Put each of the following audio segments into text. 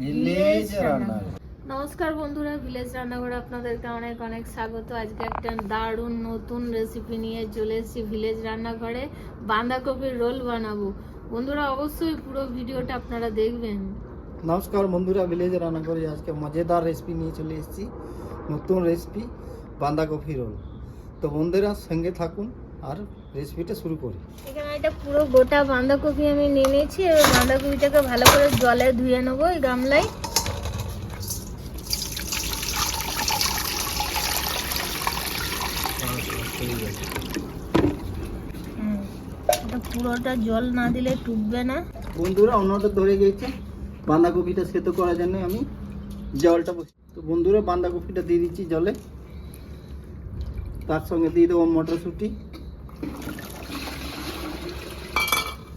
Village নমস্কার বন্ধুরা village রান্নাঘরে আপনাদেরকে অনেক অনেক স্বাগত। আজকে একটা দারুণ নতুন রেসিপি নিয়ে চলে এসেছি ভিলেজ রান্নাঘরে বাঁধাকপির রোল বানাবো। বন্ধুরা অবশ্যই পুরো ভিডিওটা আপনারা দেখবেন। নমস্কার বন্ধুরা ভিলেজ রান্না করে আজকে মজাদার রেসিপি নিয়ে চলে এসেছি। নতুন রেসিপি বাঁধাকপি রোল। তো বন্ধুরা সঙ্গে থাকুন আর রেসিপিটা শুরু করি। এখানে একটা পুরো গোটা বাঁধাকপি আমি নিয়ে নিয়েছি এবার বাঁধাকপিটাকে ভালো করে জলে ধুয়ে নেব এই গামলায়। এটা পুরোটা জল না দিলে টুকবে না। বন্ধুরা অন্যটা ধরে গিয়েছে বাঁধাকপিটা সেদ্ধ করার জন্য আমি জলটা বসি তো বন্ধুরা বাঁধাকপিটা দিয়ে দিচ্ছি জলে। তার সঙ্গে দিয়ে দেবো মটরশুঁটি।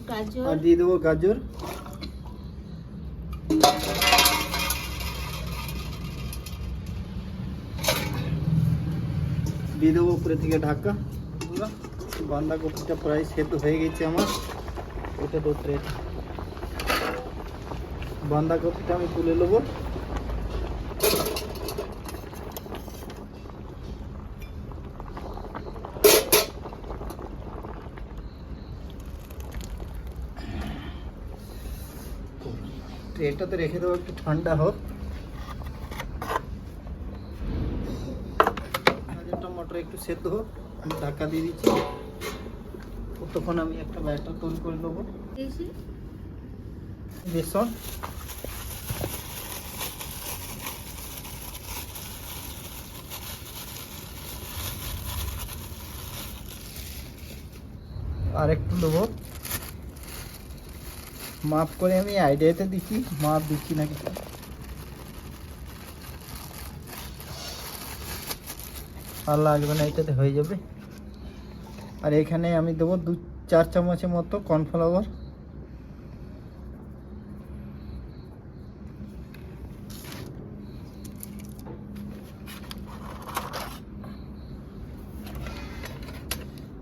গাজর আর দিয়ে দেবো গাজর দিয়ে দেবো উপরে থেকে ঢাকা পুরো বাঁধাকপিটা প্রায় সেদ্ধ হয়ে গেছে আমার এটা তো প্লেট বাঁধাকপিটা আমি তুলে নেব ট্রেটাতে রেখে দেবো একটু ঠান্ডা হোক। মটর একটু সেদ্ধ হোক আমি ঢাকা দিয়ে দিচ্ছি। ততক্ষণ আমি একটা ব্যাটার তৈরি করে নেব। বেসন। আর একটু দেবো। মাপ করে আমি আইডিয়াতে দিচ্ছি মাপ দিচ্ছি না কিছু আর লাগবে না, এটাতে হয়ে যাবে। আর এখানে আমি দেবো দু, চার চামচের মতো কর্নফ্লাওয়ার।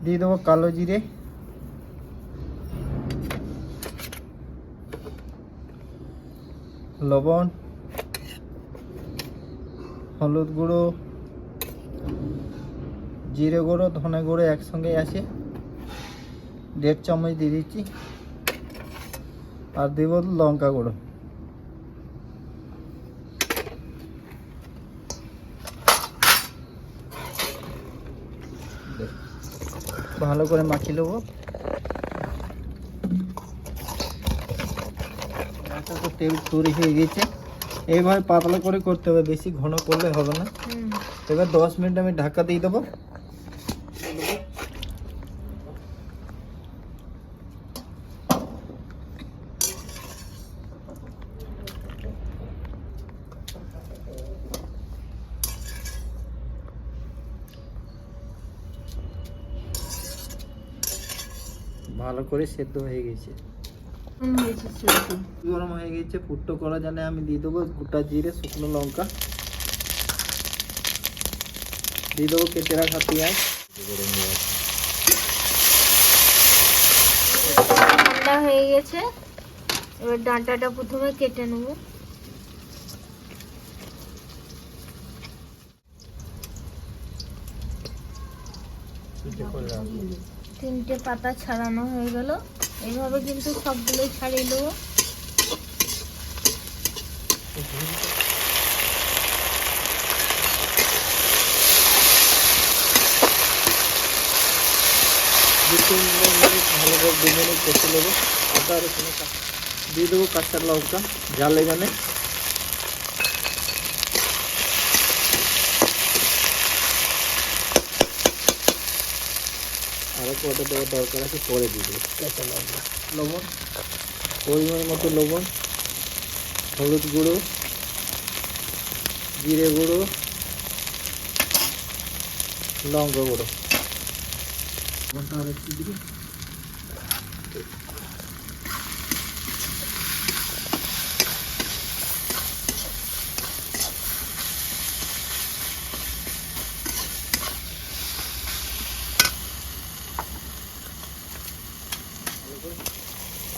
দিয়ে দেবো কালো জিরে। লবণ, হলুদ গুঁড়ো, জিরে গুঁড়ো, ধনে গুঁড়ো একসঙ্গে আছে। দেড় চামচ দিয়ে দিচ্ছি। আর দেব লঙ্কা গুঁড়ো। ভালো করে মাখিয়ে নেব এটা তো তেল তৈরি হয়ে গেছে এইভাবে পাতলা করে করতে হবে বেশি ঘন করলে হবে না। এবার দশ মিনিট আমি ঢাকা দিয়ে দেবো। ভালো করে সেদ্ধ হয়ে গেছে। গরম হয়ে গেছে ফুটটো করা জানে আমি দিয়ে দেবো গোটা জিরে শুকনো লঙ্কা। দিয়ে দেবো কেটে রাখা পেঁয়াজ ঠান্ডা হয়ে গেছে। এবার ডাঁটাটা প্রথমে কেটে নেব। তিনটে পাতা ছাড়ানো হয়ে গেল। এইভাবে কিন্তু সবগুলোই ছাড়িয়ে নেব। দিয়ে দেবো কাঁচা লঙ্কা জালে জানে আরও কটা দেওয়ার দরকার আছে পরে দিয়ে দেবো। কাঁচা লঙ্কা লবণ। পরিমাণ মতো লবণ হলুদ গুঁড়ো জিরে গুঁড়ো লঙ্কা গুঁড়ো। লঙ্কা আর একটু দিবি?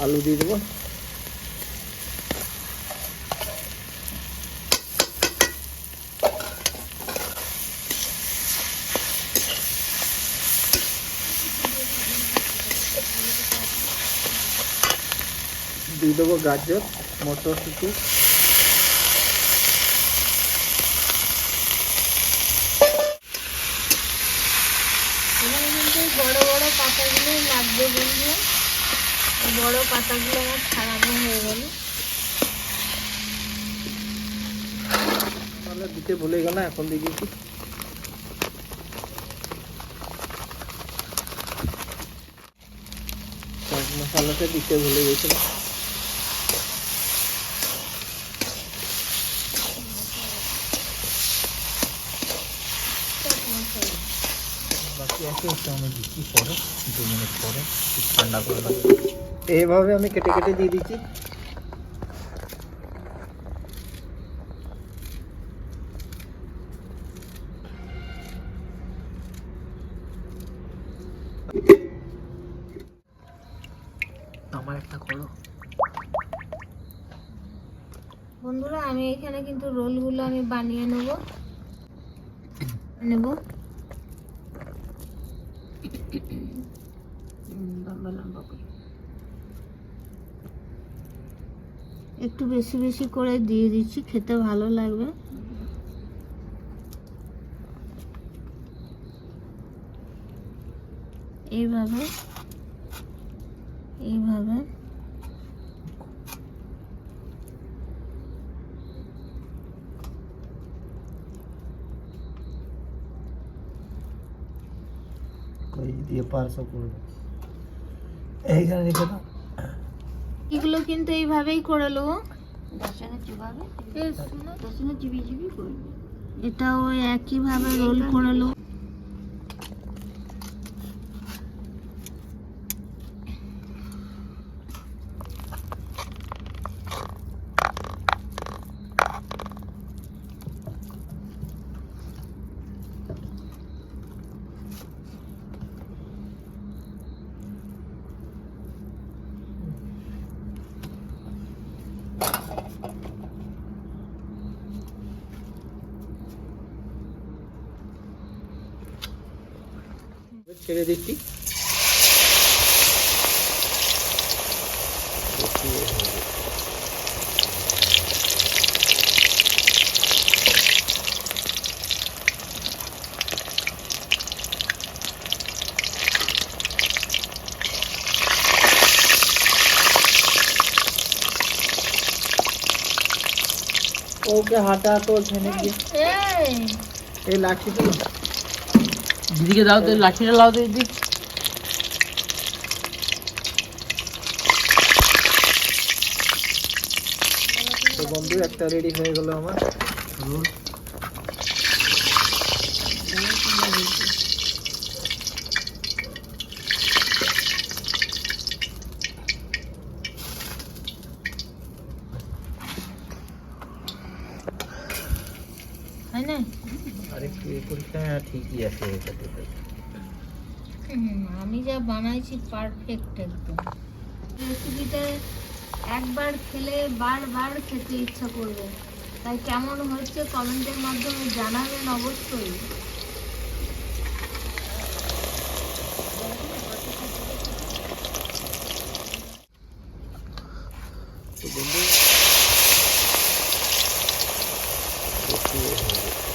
আলু দিয়ে দেবো। দিয়ে দেবো গাজর মটরশুটি। পাতাগুলো আমার ছাড়ানো হয়ে গেল। দিতে ভুলে গেল এখন দিকে মশলাটা দিতে ভুলে গেছিলাম। আছে একটু আমি দিচ্ছি পরে দু মিনিট পরে ঠান্ডা করে দেবো এইভাবে আমি কেটে কেটে দিয়ে দিচ্ছি। আমার একটা করো। বন্ধুরা আমি এখানে কিন্তু রোলগুলো আমি বানিয়ে নেব। নেব। একটু বেশি বেশি করে দিয়ে দিচ্ছি খেতে ভালো লাগবে। এইভাবে এইভাবে। দিয়ে পারসো করবে। এইখানে রেখে দাও। এগুলো কিন্তু এইভাবেই করে নেব এটাও ওই একইভাবে রোল করে ছেড়ে দিচ্ছি ওকে হাঁটা তো ওখানে গিয়ে এই এই লাঠিটা দিদিকে দাও তো লাঠিটা লাও তো দিদি তো বন্ধু একটা রেডি হয়ে গেল আমার। রোল হয় না আর একটু এ পরীক্ষা ঠিকই আছে এটাতে হুম, আমি যা বানাইছি পারফেক্ট একদম। রেসিপিটা একবার খেলে বারবার খেতে ইচ্ছা করবে। তাই কেমন হচ্ছে কমেন্টের মাধ্যমে জানাবেন অবশ্যই একটু এ হয়ে গেছে।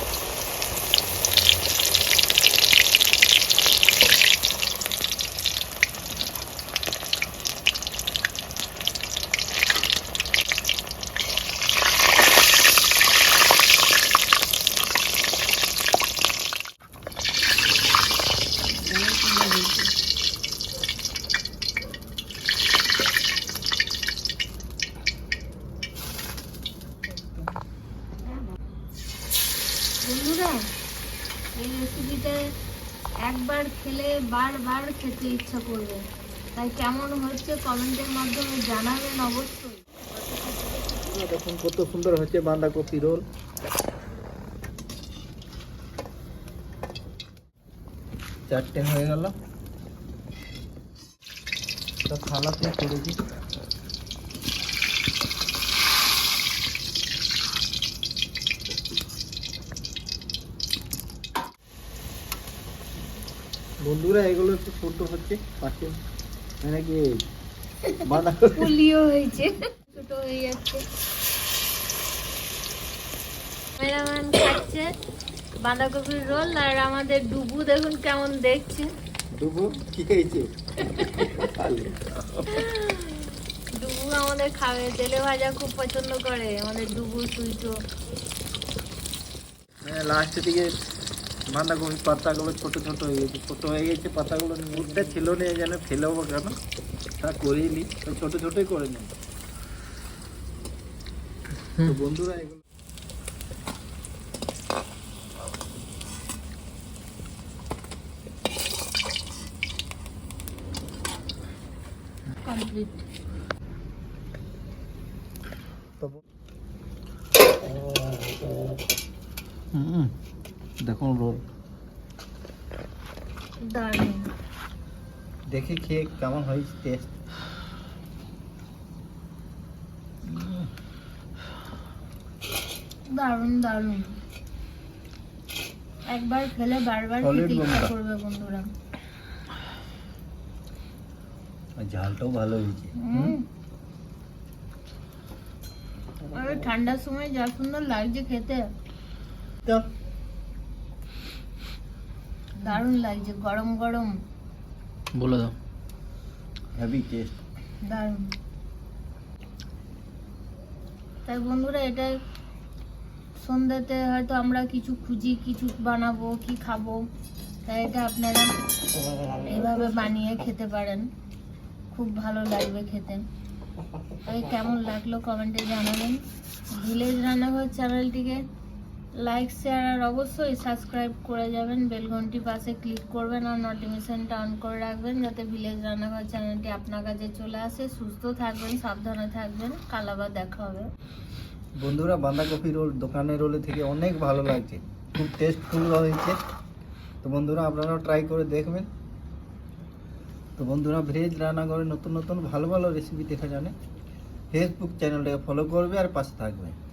বন্ধুরা এই রেসিপিটা একবার খেলে বারবার খেতে ইচ্ছা করবে। তাই কেমন হচ্ছে কমেন্টের মাধ্যমে জানাবেন অবশ্যই। দেখুন কত সুন্দর হচ্ছে বাঁধাকপি রোল। চারটে হয়ে গেল। তো থালাতে করেছি বন্ধুরা এগুলো একটু ছোট হচ্ছে পাশে মানে কি? পুলিও হয়েছে ছোট হয়ে যাচ্ছে। ক্যামেরাম্যান খাচ্ছে বাঁধাকপির রোল আর আমাদের ডুবু দেখুন কেমন দেখছে। ডুবু? কি খেয়েছে ডুবু আমাদের খাবে তেলে ভাজা খুব পছন্দ করে আমাদের ডুবু সুইটো লাস্টের দিকে বাঁধাকপি পাতাগুলো ছোট ছোট হয়ে গেছে ছোট হয়ে গেছে পাতাগুলো মুখটা ছিল না যেন ফেলেও কেন? তা করেই নি তো ছোট ছোটই করে নি। তো বন্ধুরা এগুলো কমপ্লিট তো হুম। দেখুন রোল দেখি খেয়ে কেমন হয়েছে টেস্ট দারুণ দারুণ। একবার খেলে বারবার খেতে ইচ্ছা। করবে বন্ধুরা। ঝালটাও ভালো হয়েছে। ঠান্ডার সময় যা সুন্দর লাগছে খেতে। তো দারুণ লাগছে গরম গরম। বলে দাও। হেভি টেস্ট দারুণ। তাই বন্ধুরা এটা সন্ধ্যাতে হয়তো আমরা কিছু খুঁজি কিছু বানাবো কি খাব তাই এটা আপনারা এইভাবে বানিয়ে খেতে পারেন। খুব ভালো লাগবে খেতে। তাই কেমন লাগল কমেন্টে জানাবেন। ভিলেজ রান্নাঘর চ্যানেলটিকে লাইক শেয়ার আর অবশ্যই সাবস্ক্রাইব করে যাবেন। বেলঘন্টি পাশে ক্লিক করবেন আর নোটিফিকেশনটা অন করে রাখবেন যাতে ভিলেজ রান্নাঘর চ্যানেলটি আপনার কাছে চলে আসে। সুস্থ থাকবেন, সাবধানে থাকবেন। কাল আবার দেখা হবে। বন্ধুরা, বাঁধাকপি রোল দোকানের রোলে থেকে অনেক ভালো লাগছে। খুব টেস্টফুল হয়েছে। তো বন্ধুরা, আপনারাও ট্রাই করে দেখবেন। তো বন্ধুরা ভেজ রান্না করে নতুন নতুন ভালো ভালো রেসিপি দেখা জানে। ফেসবুক চ্যানেলটাকে ফলো করবে আর পাশে থাকবে।